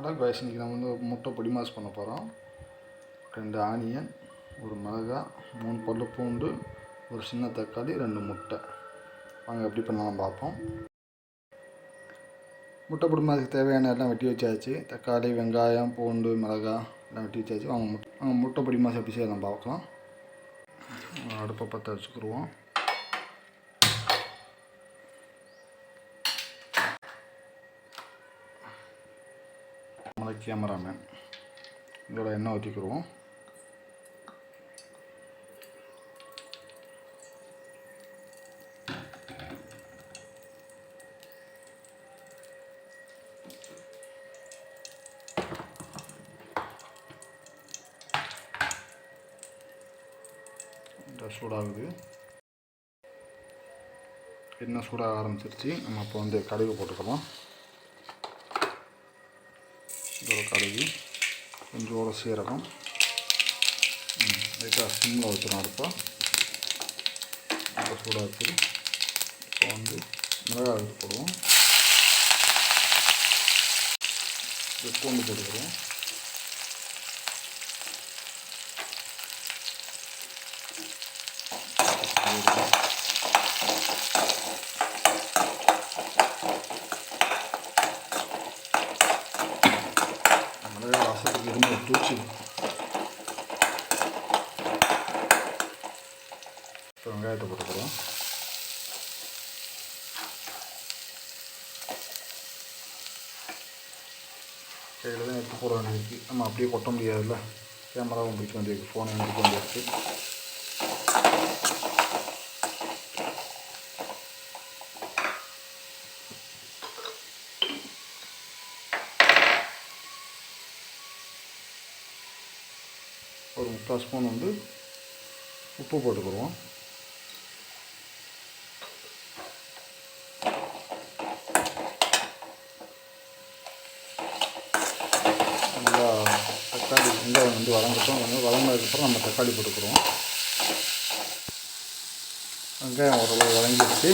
Hello guys இன்றைக்கி நம்ம வந்து முட்டை பொடி மாஸ் பண்ண போகிறோம் ரெண்டு ஆனியன் ஒரு மிளகா மூணு பல்லு பூண்டு ஒரு சின்ன தக்காளி ரெண்டு முட்டை. வாங்க எப்படி பண்ணலாம் பார்ப்போம். முட்டை பொடி மாஸுக்கு தேவையான எல்லாம் வெட்டி வச்சாச்சு. தக்காளி வெங்காயம் பூண்டு மிளகா எல்லாம் வெட்டி வச்சாச்சு. வாங்க முட்டை வாங்க முட்டை பொடி மாஸ் எப்படி செய்யலாம் பார்க்கலாம். அடுப்பை பற்ற வச்சுக்கிடுவோம் கேமராமேன் இதோட எண்ணெய் ஊற்றிக்கிடுவோம் இந்த சூடாகுது. எண்ணெய் சூடாக ஆரம்பிச்சிருச்சு. நம்ம இப்போ வந்து கடுகு போட்டுக்கலாம் இதோட கடுகு கொஞ்சோட சீரகம். லைட்டாக சிம்மில் வச்சிடும் அடுப்பா. ரொம்ப சூடாக இருக்குது இப்போ வந்து மிளகாய் எடுத்து போடுவோம். பூண்டு போட்டுக்கிறோம் மிளகாய் வாசத்துக்கு இப்போ வெங்காயத்தை போட்டுக்கிறோம் கையில் தான் எடுத்து போட வேண்டியிருக்கு நம்ம அப்படியே கொட்ட முடியாதுல்ல கேமராவும் பிடிக்க வேண்டியிருக்கு ஃபோனையும் பிடிக்க வேண்டியிருக்கு ஒரு முக்கால் ஸ்பூன் வந்து உப்பு போட்டுக்கிடுவோம். நல்லா தக்காளி வெங்காயம் வந்து வளர்ந்துட்டோம் வந்து வளர்ந்ததுக்கப்புறம் நம்ம தக்காளி போட்டுக்கிறோம் வெங்காயம் ஓரளவு வதங்கிடுச்சு.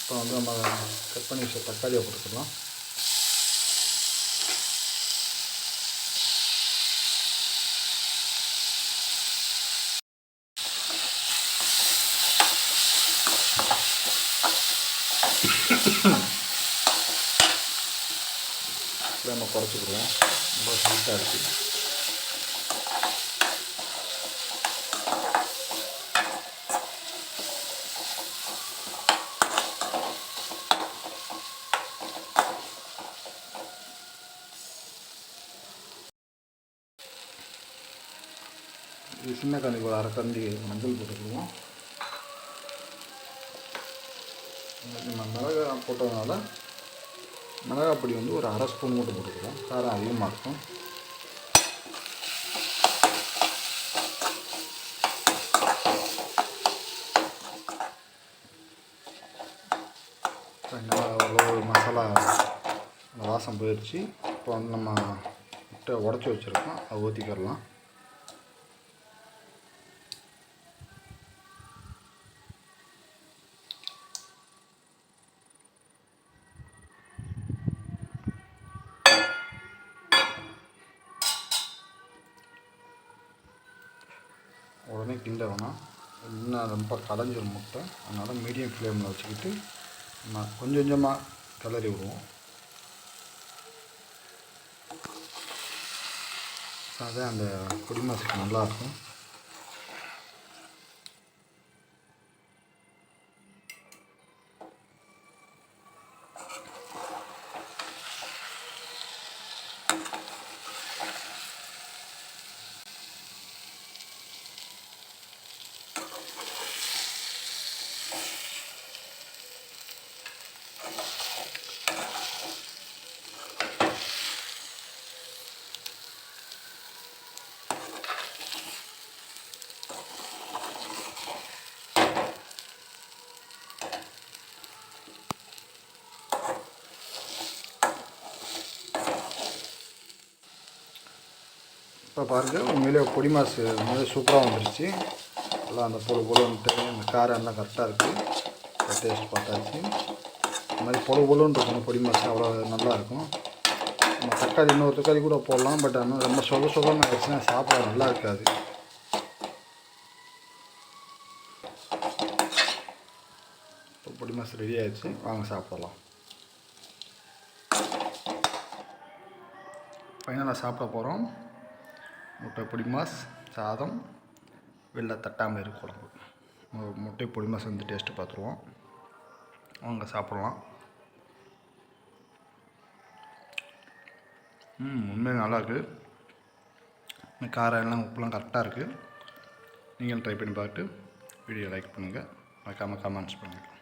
இப்போ வந்து நம்ம கட் பண்ணி வச்ச தக்காளியை போட்டுக்கலாம் நம்ம குறைச்சிக்கிடுவோம் ரொம்ப ஹீட்டாக இருக்குது இது சின்ன கண்ணிக்கு ஒரு அரை கண்டி மஞ்சள் போட்டுக்கிடுவோம் நம்ம மிளகா போட்டதுனால மிளகாய் பொடி வந்து ஒரு அரை ஸ்பூன் மட்டும் போட்டுக்கிறோம் காரம் அதிகமாக இருக்கும். அவ்வளோ மசாலா அந்த வாசம் போயிடுச்சு. இப்போ வந்து நம்ம முட்டை உடச்சி வச்சுருக்கோம். அதை ஊற்றிக்கிறலாம் கிண்ட வேணாம் இன்னும் ரொம்ப கடைஞ்சிரும் முட்டை. அதனால் மீடியம் ஃப்ளேமில் வச்சுக்கிட்டு நம்ம கொஞ்சம் கொஞ்சமாக கிளறி விடுவோம். அதான் அந்த பொடி நல்லாயிருக்கும். இப்போ பாருங்கள் உண்மையிலே பொடி மாசு உண்மையிலே சூப்பராக வந்துருச்சு. எல்லாம் அந்த பொழு பொழுன்ட்டு அந்த காரம் எல்லாம் கரெக்டாக இருக்குது டேஸ்ட் பார்த்தாச்சு. இந்த மாதிரி பொழு பொலுன்னு இருக்கணும் பொடி மாசு அவ்வளோ நல்லாயிருக்கும் நம்ம தக்காளி இன்னொரு தக்காளி கூட போடலாம் பட் ஆனால் ரொம்ப சொத சொதன்னு ஆயிடுச்சுன்னா சாப்பிட நல்லா இருக்காது. இப்போ பொடி மாசு ரெடி ஆயிடுச்சு. வாங்க சாப்பிடலாம். ஃபைனலாக சாப்பிட போகிறோம் முட்டை பொடி மாஸ் சாதம் வெளில தட்டாமல் குழம்பு. மு- முட்டை பொடி மாஸ் வந்து டேஸ்ட்டு பார்த்துருவோம் வாங்க சாப்பிட்லாம். ம் உண்மையாக நல்லாயிருக்கு காரம் எல்லாம் உப்புலாம் கரெக்டாக இருக்குது நீங்களும் ட்ரை பண்ணி பார்த்துட்டு வீடியோ லைக் பண்ணுங்கள் மறக்காமல் கமெண்ட்ஸ் பண்ணுங்கள்